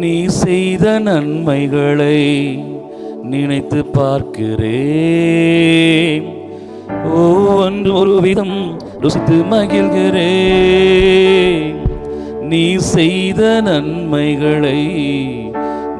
நீ செய்த நன்மைகளை நினைத்து பார்க்கிறேன். ஒவ்வொன்று ஒரு விதம் ருசித்து மகிழ்கிறேன். நீ செய்த நன்மைகளை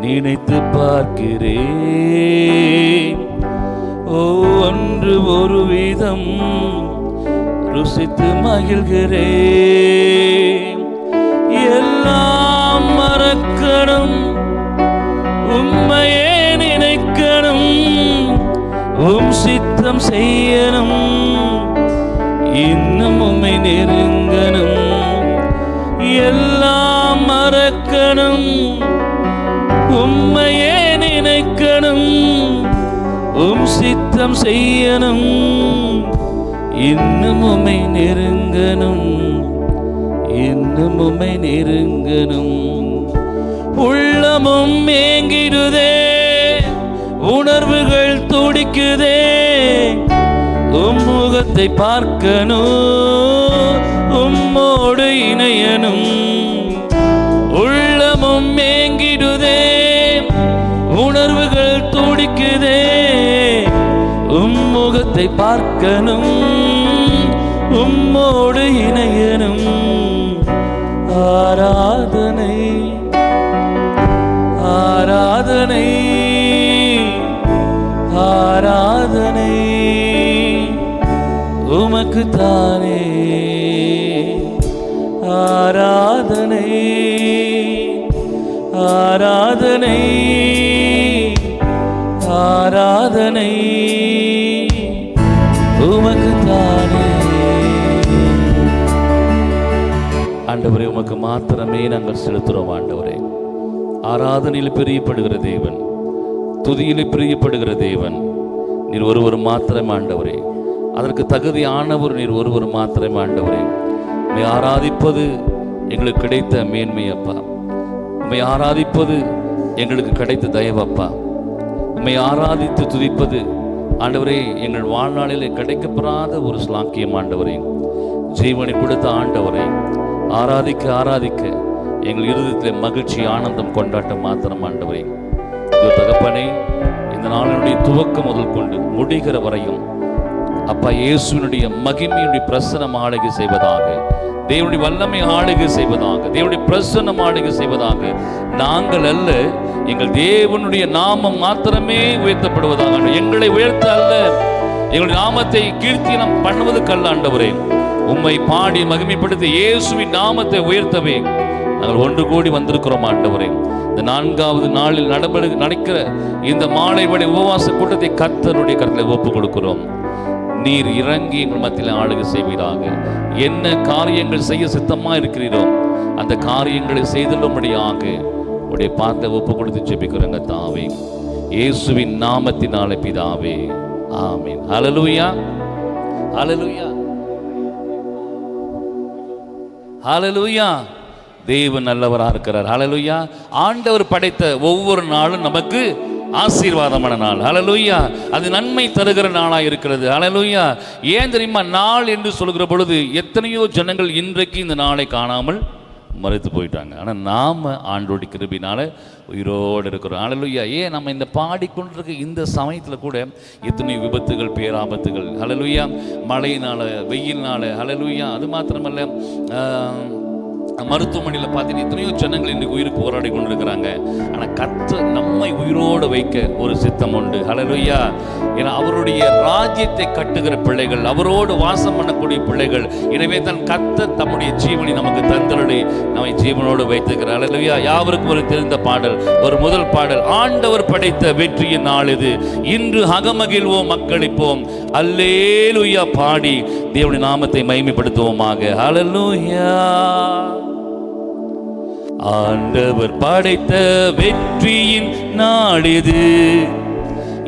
நினைத்து பார்க்கிறேன். ஒவ்வொன்று ஒரு விதம் ருசித்து மகிழ்கிறேன். எல்லாம் மறக்கணும். உண்மையே நினைக்கணும். உம் சித்தம் செய்யணும். இன்னும் உண்மை நெருங்கணும். எல்லாம் மறக்கணும். உண்மையே நினைக்கணும். உம் சித்தம் செய்யணும். இன்னும் உம்மை நெருங்கணும். இன்னும் உம்மை நெருங்கணும். உள்ளமும் ஏங்கிடுதே உணர்வுகள் துடிக்குதே. உம்முகத்தை பார்க்கணும். உம்மோடு இணையனும் உள்ளமும் ஏங்கிடுதே உணர்வுகள் துடிக்குதே. உம்முகத்தை பார்க்கணும். உம்மோடு இணையனும் ஆராதனை ஆராதனை ஆராதனை. உமக்கு தானே ஆராதனை ஆராதனை ஆராதனை. உமக்கு தானே ஆண்டவரே உமக்கு மாத்திரமே நாங்கள் செலுத்துகிறோம் ஆண்டவரே. ஆராதனையில் பிரியப்படுகிற தேவன் துதியில் பிரியப்படுகிற தேவன் நீர் ஒருவர் மாத்திரம் ஆண்டவரே. அதற்கு தகுதியானவர் நீர் ஒருவர் மாத்திரம் ஆண்டவரே. உம்மை ஆராதிப்பது எங்களுக்கு கிடைத்த மேன்மை அப்பா. உம்மை ஆராதிப்பது எங்களுக்கு கிடைத்த தயவப்பா உண்மை ஆராதித்து துதிப்பது ஆண்டவரே எங்கள் வாழ்நாளிலே கிடைக்கப்பெறாத ஒரு ஸ்லாக்கியம் ஆண்டவரே. ஜீவனை கொடுத்த ஆண்டவரை. ஆராதிக்க ஆராதிக்க எங்கள் இருதயத்தில் மகிழ்ச்சி ஆனந்தம் கொண்டாட்டம் மாத்திரம் ஆண்டவரே. இது தகப்பனே இந்த நாளினுடைய துவக்கம் முதல் கொண்டு முடிகிற வரையும் அப்பா இயேசுனுடைய மகிமையுடைய பிரசனம் ஆளுகை செய்வதாக தேவனுடைய வல்லமை ஆளுகை செய்வதாக தேவனுடைய பிரசன்னம் ஆளுகை செய்வதாக நாங்கள் அல்ல எங்கள் தேவனுடைய நாமம் மாத்திரமே உயர்த்தப்படுவதாக எங்களை உயர்த்த அல்ல. எங்களுடைய நாமத்தை கீர்த்தினம் நாம் அல்ல ஆண்டவரே. உம்மை பாடி மகிமைப்படுத்தி இயேசுவின் நாமத்தை உயர்த்தவே. நாங்கள் ஒன்று கூடி வந்திருக்கிறோம் ஆண்டவரே. இந்த நான்காவது நாளில் நடபடு நடக்கிற இந்த மாலை வழி உபவாச கூட்டத்தை கத்தருடைய கருத்தில் ஒப்பு கொடுக்கிறோம். நீர் இறங்கி எங்கள் மத்தியில் ஆளுகை செய்வீராக. என்ன காரியங்கள் செய்ய சித்தமா இருக்கிறீரோ அந்த காரியங்களை செய்தலும்படியாக உடைய பார்த்த ஒப்பு கொடுத்து ஜெபிக்கிறோங்க தாவே. இயேசுவின் நாமத்தினால பிதாவே. ஆமீன். அலலுயா அலலுயா ஹalleluya. தேவ நல்லவராக இருக்கிறார். ஹalleluya. ஆண்டவர் படைத்த ஒவ்வொரு நாளும் நமக்கு ஆசீர்வாதமான நாள். ஹalleluya. அது நன்மை தருகிற நாளாக இருக்கிறது. ஹalleluya. ஏன் தெரியுமா? நாள் என்று சொல்கிற பொழுது எத்தனையோ ஜனங்கள் இன்றைக்கு இந்த நாளை காணாமல் மறைத்து போயிட்டாங்க. ஆனால் நாம் ஆண்டோடி கிருபினால உயிரோடு இருக்கிறோம். அழலுயா ஏன் நம்ம இந்த பாடிக்கொண்டிருக்க இந்த சமயத்தில் கூட எத்தனை விபத்துகள் பேராபத்துகள். அழலுயா மழையினால வெயில்னால அழலுயா அது மாத்திரமல்ல மருத்துவமனையில் பார்த்தீங்கன்னா எத்தனையோ ஜனங்கள் இன்றைக்கு உயிருக்கு போராடி கொண்டிருக்கிறாங்க. ஆனால் கத்த நம்மை உயிரோடு வைக்க ஒரு சித்தம் உண்டு. ஹலலுயா ஏன்னா அவருடைய ராஜ்யத்தை கட்டுகிற பிள்ளைகள் அவரோடு வாசம் பண்ணக்கூடிய பிள்ளைகள் எனவே தான் கத்த தம்முடைய ஜீவனை நமக்கு தந்தருடைய நம்மை ஜீவனோடு வைத்திருக்கிறார். ஹலலுயா யாவருக்கும் ஒரு தெரிந்த பாடல் ஒரு முதல் பாடல். ஆண்டவர் படைத்த வெற்றியின் நாள் இது. இன்று அகமகிழ்வோம் மக்களிப்போம். அல்லேலுயா. பாடி தேவனுடைய நாமத்தை மகிமைப்படுத்துவோமாக. ஹalleluya. ஆண்டவர் படைத்த வெற்றியின் நாடிது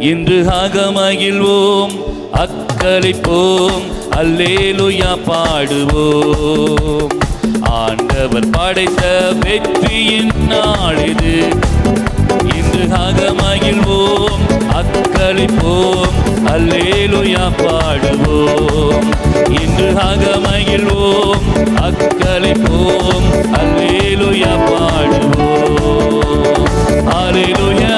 இன்று அகமகிழ்வோம் அக்களிப்போம் அல்லேலுயா பாடுவோம். ஆண்டவர் படைத்த வெற்றியின் நாடிது இன்று இன்று அகமகிழ்வோம் அக்களிப்போம் அல்லேலுயா பாடுவோம். இன்று அகமகிழ்வோம் அக்களிப்போம் அல்லேலுயா பாடுவோம். அலேலுயா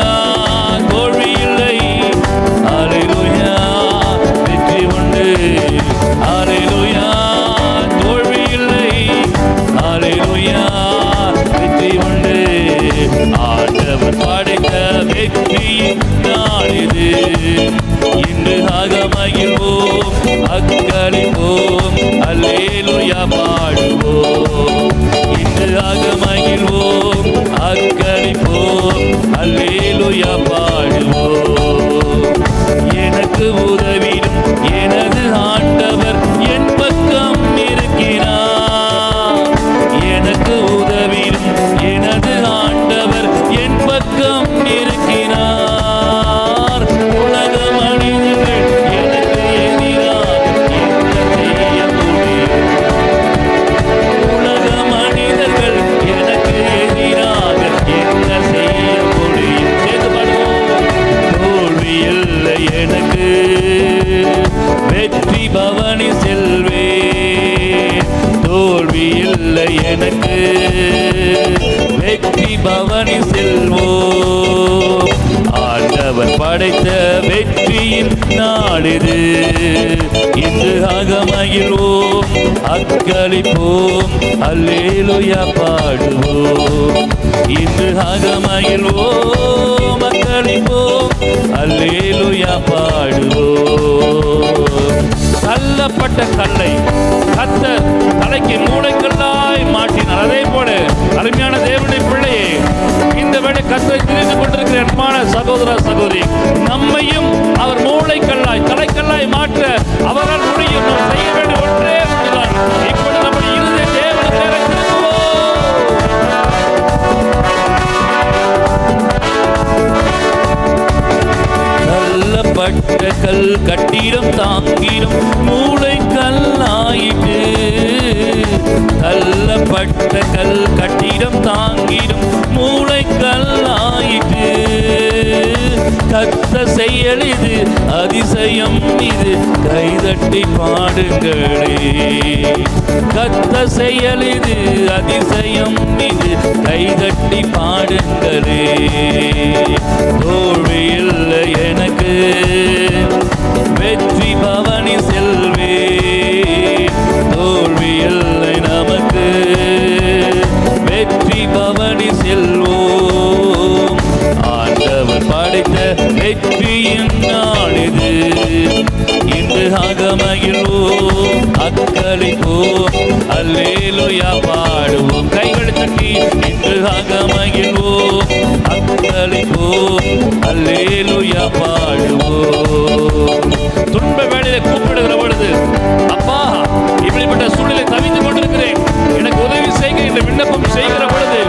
அக்களிப்போம் அல்லேலுயா பாடுவோம். இன்று ஆக மகிழ்வோம் அக்களிப்போம் அல்லேலுயா பாடுவோம் எனக்கு வெற்றி பவனி செல்வே தோல்வி இல்லை எனக்கு வெற்றி பவனி செல்வோ ஆண்டவர் படைத்த வெற்றியின் நாடிது இன்று அகமகிழ்வோம் அக்களிப்போம் அல்லேலுயா பாடுவோம். இன்று அகமகிழ்வோம் அக்களிப்போம் அல்லேலுயா பாடுவோம். தள்ளப்பட்ட கல்லை கத்த தலைக்கு மூளைக்கல்லாய் கத்த செயல் இது அதிசயம் இது. கைதட்டி பாடுங்களே. கத்த செயல் இது அதிசயம் இது. கைதட்டி பாடுங்களே. தோல்வி இல்லை எனக்கு. வெற்றி பவனி செல்வே. தோல்வி இல்லை நமக்கு. வெற்றி பவனி செல்வோம். வெற்றியின் நாள் இது இன்று அகமகிழ்வோம் அக்களிப்போம் அல்லேலுயா பாடுவோம். கைகளை தட்டி இன்று அகமகிழ்வோம் அக்களிப்போம் அல்லேலுயா பாடுவோ துன்ப வேளையில கூப்பிடுகிற பொழுது அப்பா இப்படிப்பட்ட சூழ்நிலை தவித்துக் கொண்டிருக்கிறேன். எனக்கு உதவி செய்கிற இந்த விண்ணப்பம் செய்கிற பொழுது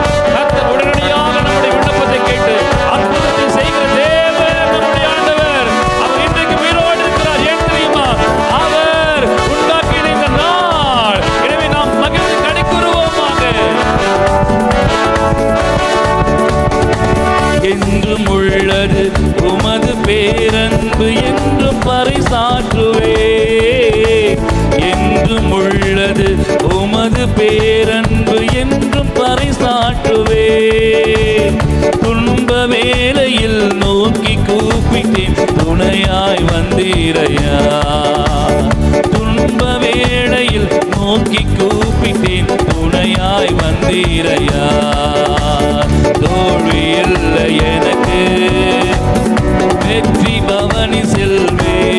என்றும் உள்ளது உமது பேரன்பு என்று பறைசாற்றுவே என்றும் உள்ளது உமது பேரன்பு என்றும் பறைசாற்றுவே துன்ப வேலையில் நோக்கி கூப்பிட்டேன் துணையாய் வந்தீரையா. துன்ப வேளையில் நோக்கி கூப்பிட்டேன் துணையாய் வந்தீரையா. தோல்வி இல்லை எனக்கு. வெற்றி பவனி செல்வே.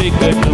குரல்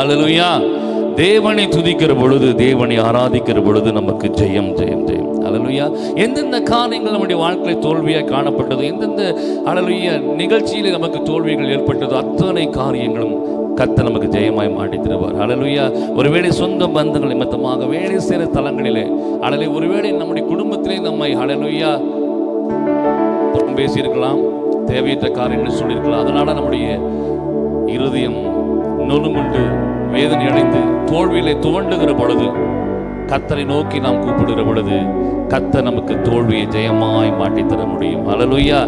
ஹalleluya தேவனை துதிக்கிற பொழுது தேவனை ஆராதிக்கிற பொழுது நமக்கு ஜெயம் ஜெயம் ஜெயம். ஹalleluya எந்தெந்த காரியங்கள் நம்முடைய வாழ்க்கையில் தோல்வியாக காணப்பட்டது எந்தெந்த ஹalleluya நிகழ்ச்சியில் நமக்கு தோல்விகள் ஏற்பட்டதோ அத்தனை காரியங்களும் கத்த நமக்கு ஜெயமாய் மாட்டி தருவார். அழலுயா ஒருவேளை சொந்த பந்தங்கள் நிமித்தமாக வேலை செய்கிற தலங்களிலே அழலை ஒருவேளை நம்முடைய குடும்பத்திலே நம்மை அழலுயா பேசியிருக்கலாம் தேவையற்ற காரியங்கள் சொல்லியிருக்கலாம். அதனால நம்முடைய இருதயம் நொறுமுண்டு வேதனை அடைந்து தோல்வியிலே துவண்டுகிற பொழுது கத்தரை நோக்கி நாம் கூப்பிடுகிற பொழுது கத்த நமக்கு தோல்வியை ஜெயமாய் மாட்டி தர முடியும். அலலுயா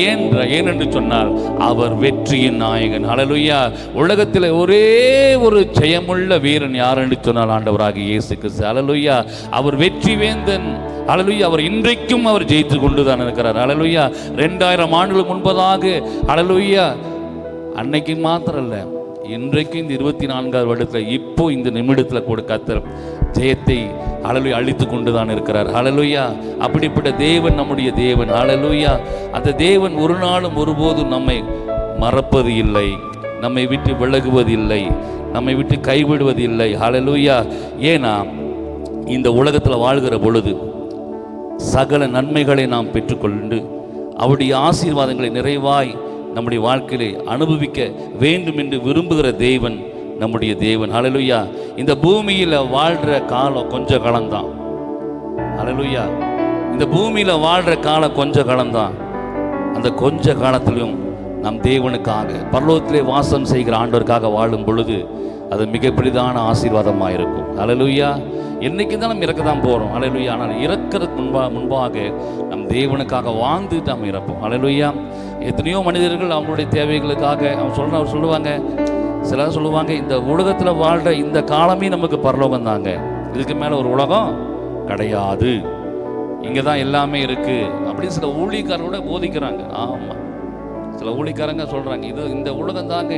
ஏன் ஏன் என்று சொன்னால் அவர் வெற்றியின் நாயகன். அலலுயா உலகத்தில் ஒரே ஒரு ஜெயமுள்ள வீரன் யார் என்று சொன்னால் ஆண்டவராக இயேசு கிறிஸ்து. அலலுயா அவர் வெற்றி வேந்தன். அழலுயா அவர் இன்றைக்கும் அவர் ஜெயித்து கொண்டு தான் இருக்கிறார். அழலுயா ரெண்டாயிரம் ஆண்டுகளுக்கு முன்பதாக. அழலுயா அன்னைக்கு மாத்திரம் இல்லை இன்றைக்கும் இந்த இருபத்தி நான்காவது வருடத்தில் இப்போ இந்த நிமிடத்தில் கூட கத்தர் ஜெயத்தை அழலுயா அழித்து கொண்டு தான் இருக்கிறார். அழலுயா அப்படிப்பட்ட தேவன் நம்முடைய தேவன். அழலுயா அந்த தேவன் ஒரு நாளும் ஒருபோதும் நம்மை மறப்பது இல்லை நம்மை விட்டு விலகுவது இல்லை நம்மை விட்டு கைவிடுவது இல்லை ஏன்னா இந்த உலகத்தில் வாழ்கிற பொழுது சகல நன்மைகளை நாம் பெற்றுக்கொண்டு அவருடைய ஆசீர்வாதங்களை நிறைவாய் நம்முடைய வாழ்க்கையை அனுபவிக்க வேண்டும் என்று விரும்புகிற தேவன் நம்முடைய தேவன். ஹalleluya இந்த பூமியில் வாழ்கிற காலம் கொஞ்ச காலம்தான். ஹalleluya இந்த பூமியில் வாழ்கிற காலம் கொஞ்ச காலம்தான். அந்த கொஞ்ச காலத்திலும் நம் தேவனுக்காக பரலோகத்திலே வாசம் செய்கிற ஆண்டவருக்காக வாழும் பொழுது அது மிக பெரிதான ஆசீர்வாதமாக இருக்கும் அலலுயா என்றைக்கு தான் நம்ம இறக்க தான் போகிறோம் அலையிலுயா ஆனால் இறக்கிறதுக்கு முன்பா முன்பாக நம் தேவனுக்காக வாழ்ந்து நாம் இறப்போம். அலையிலுயா எத்தனையோ மனிதர்கள் அவங்களுடைய தேவைகளுக்காக அவங்க சொல்கிற அவர் சொல்லுவாங்க. சிலர் சொல்லுவாங்க இந்த உலகத்தில் வாழ்கிற இந்த காலமே நமக்கு பரலோகம் தாங்க இதுக்கு மேலே ஒரு உலகம் கிடையாது. இங்கே தான் எல்லாமே இருக்குது அப்படின்னு சில ஊழியக்காரரோட போதிக்கிறாங்க. ஆமாம் சில ஊழிக்காரங்க சொல்கிறாங்க இது இந்த உலகம் தாங்க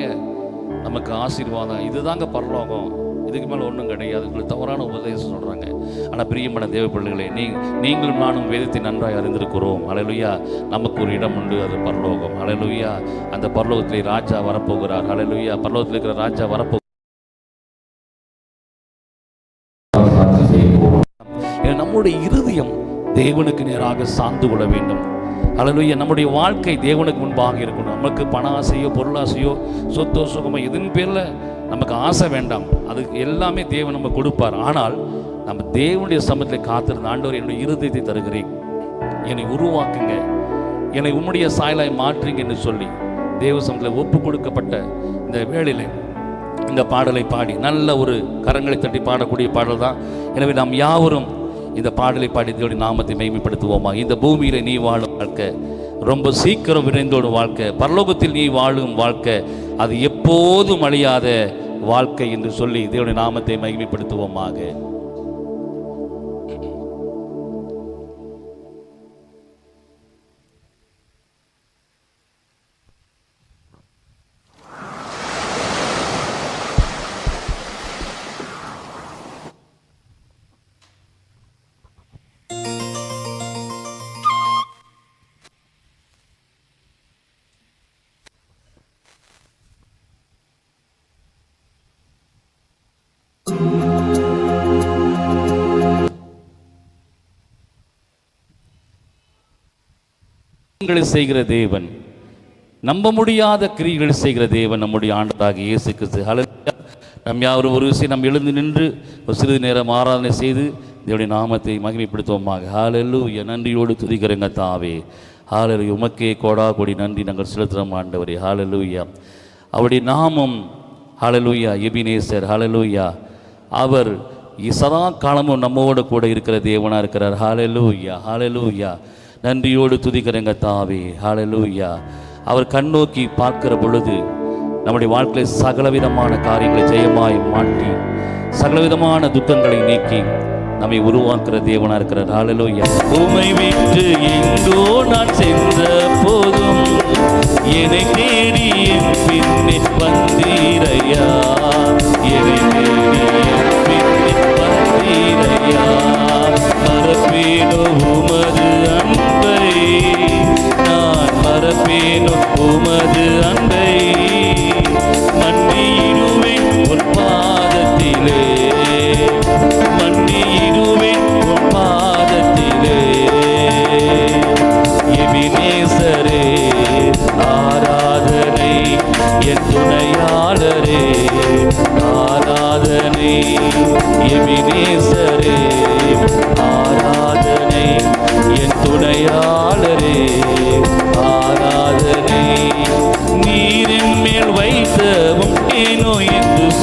நமக்கு ஆசீர்வாதம். இதுதாங்க பரலோகம். இதுக்கு மேலே ஒன்றும் கிடையாது. உங்களுக்கு தவறான உபதேசம் சொல்கிறாங்க ஆனால் பிரியமான தேவ பிள்ளைகளே நீ நீங்களும் நானும் வேதத்தை நன்றாக அறிந்திருக்கிறோம். அலையலுயா நமக்கு ஒரு இடம் உண்டு அது பரலோகம். அலையலுயா அந்த பரலோகத்திலே ராஜா வரப்போகிறார். அலையலுயா பரலோகத்தில் இருக்கிற ராஜா வரப்போ நம்முடைய இருதயம் தேவனுக்கு நேராக சார்ந்து கொள்ள வேண்டும். அல்லலுயா நம்முடைய வாழ்க்கை தேவனுக்கு முன்பாக இருக்கணும். நமக்கு பண ஆசையோ பொருளாசையோ சொத்தோ சுகமோ எதன் பேரில் நமக்கு ஆசை வேண்டாம். அதுக்கு எல்லாமே தேவன் நம்ம கொடுப்பார். ஆனால் நம்ம தேவனுடைய சமத்தில் காத்திருந்த ஆண்டவர் என்னுடைய இருதயத்தை தருகிறேன். என்னை உருவாக்குங்க. என்னை உம்முடைய சாயலாய் மாற்றுங்க என்று சொல்லி தேவ சமத்தில் ஒப்பு கொடுக்கப்பட்ட இந்த வேளையில் இந்த பாடலை பாடி நல்ல ஒரு கரங்களை தட்டி பாடக்கூடிய பாடல் தான். எனவே நாம் யாவரும் இந்த பாடலை பாடி தேவனுடைய நாமத்தை மேம்படுத்துவோமா இந்த பூமியில் நீ வாழும் வாழ்க்கை ரொம்ப சீக்கிரம் விரைந்தோடும் வாழ்க்கை பரலோகத்தில் நீ வாழும் வாழ்க்கை அது எப்போதும் அழியாத வாழ்க்கை என்று சொல்லி தேவனுடைய நாமத்தை மகிமைப்படுத்துவோமாக. அதிசயங்களை செய்கிற தேவன். நம்ப முடியாத கிரிகளை செய்கிற தேவன் நம்முடைய ஆண்டதாக இயேசு கிறிஸ்து. ஹalleluya நம் யாரும் ஒரு விஷயம் நாம் எழுந்து நின்று ஒரு சிறிது நேரம் ஆராதனை செய்து தேவனுடைய நாமத்தை மகிமைப்படுத்துவோமாக. ஹalleluya நன்றியோடு துதிக்கிறங்க தாவே. ஹாலலு உமக்கே கோடா கொடி நன்றி. நாங்கள் செலுத்துகிறோம் ஆண்டவரே. ஹalleluya அவருடைய நாமம் ஹalleluya எபினேசர் ஹalleluya அவர் சதா காலமும் நம்மோடு கூட இருக்கிற தேவனாக இருக்கிறார். ஹalleluya ஹalleluya நன்றியோடு துதிக்கிறேங்க தாவே. ஹாலலூயா அவர் கண்ணோக்கி பார்க்கிற பொழுது நம்முடைய வாழ்க்கையில் சகலவிதமான காரியங்களை ஜெயமாய் மாட்டி சகலவிதமான துக்கங்களை நீக்கி நம்மை உருவாக்குற தேவனா இருக்கிறார். ஹாலலூயா உமை விட்டு எங்கோ நான் சென்ற போதும் என்னை தேடி என் பின்னே வந்தீரையா? என்னை தேடி என் பின்னே வந்தீரையா? மறப்பேனோ உமது அன்பு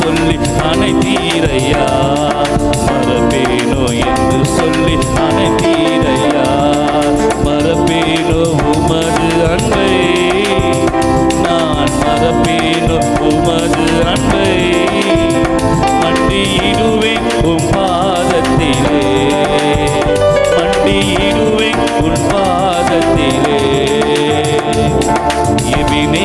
சொல்லி அனைத்தீரையா மரபேனோ என்று சொல்லி அனைத்தீரையா மரபேனோ உமது அன்பை நான் மரபேனோ உமது அன்பை. மண்டியிடுவேன் உம் பாதத்திலே மண்டியிடுவேன் உன் பாதத்திலே. எபினேசரே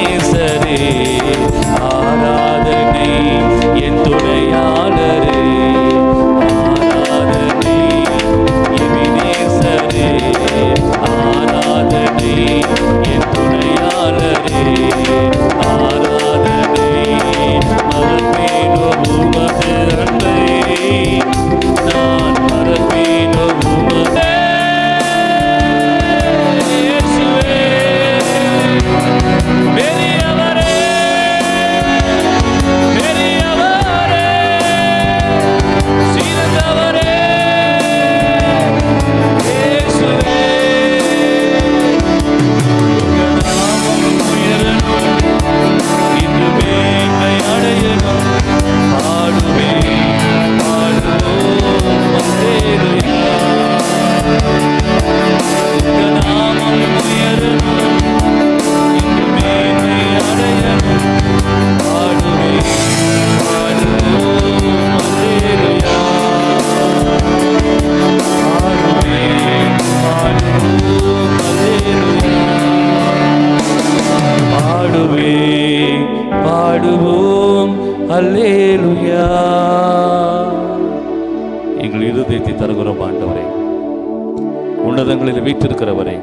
உன்னதங்களில் வீற்றிருக்கிறவரே.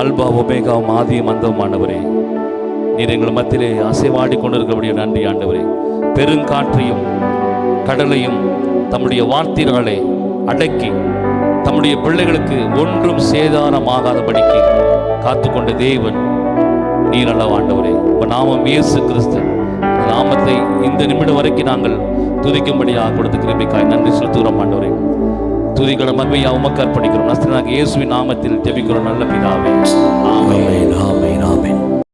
அல்பா உபேகாவும் ஆதியும் அந்தவும் ஆண்டவரே. நீர் எங்கள் மத்தியிலே அசைவாடி கொண்டிருக்கக்கூடிய நன்றி ஆண்டவரே. பெருங்காற்றையும் கடலையும் தம்முடைய வார்த்தைகளை அடக்கி தம்முடைய பிள்ளைகளுக்கு ஒன்றும் சேதாரமாகாதபடிக்கு காத்துக்கொண்ட தேவன் நீர் இப்போ நாமம் இயேசு கிறிஸ்து நாமத்தை இந்த நிமிடம் வரைக்கும் நாங்கள் துதிக்கும்படியாக கொடுத்து கிருபிக்காய். நன்றி செலுத்துகிறோம் ஆண்டவரே. துதிகளை மகிமையை உமக்கு அர்ப்பணிக்கிறோம். நஸ்தனாக இயேசுவின் நாமத்தில் ஜெபிக்கிறோம். நல்ல பிதாவே. ஆமே ஆமே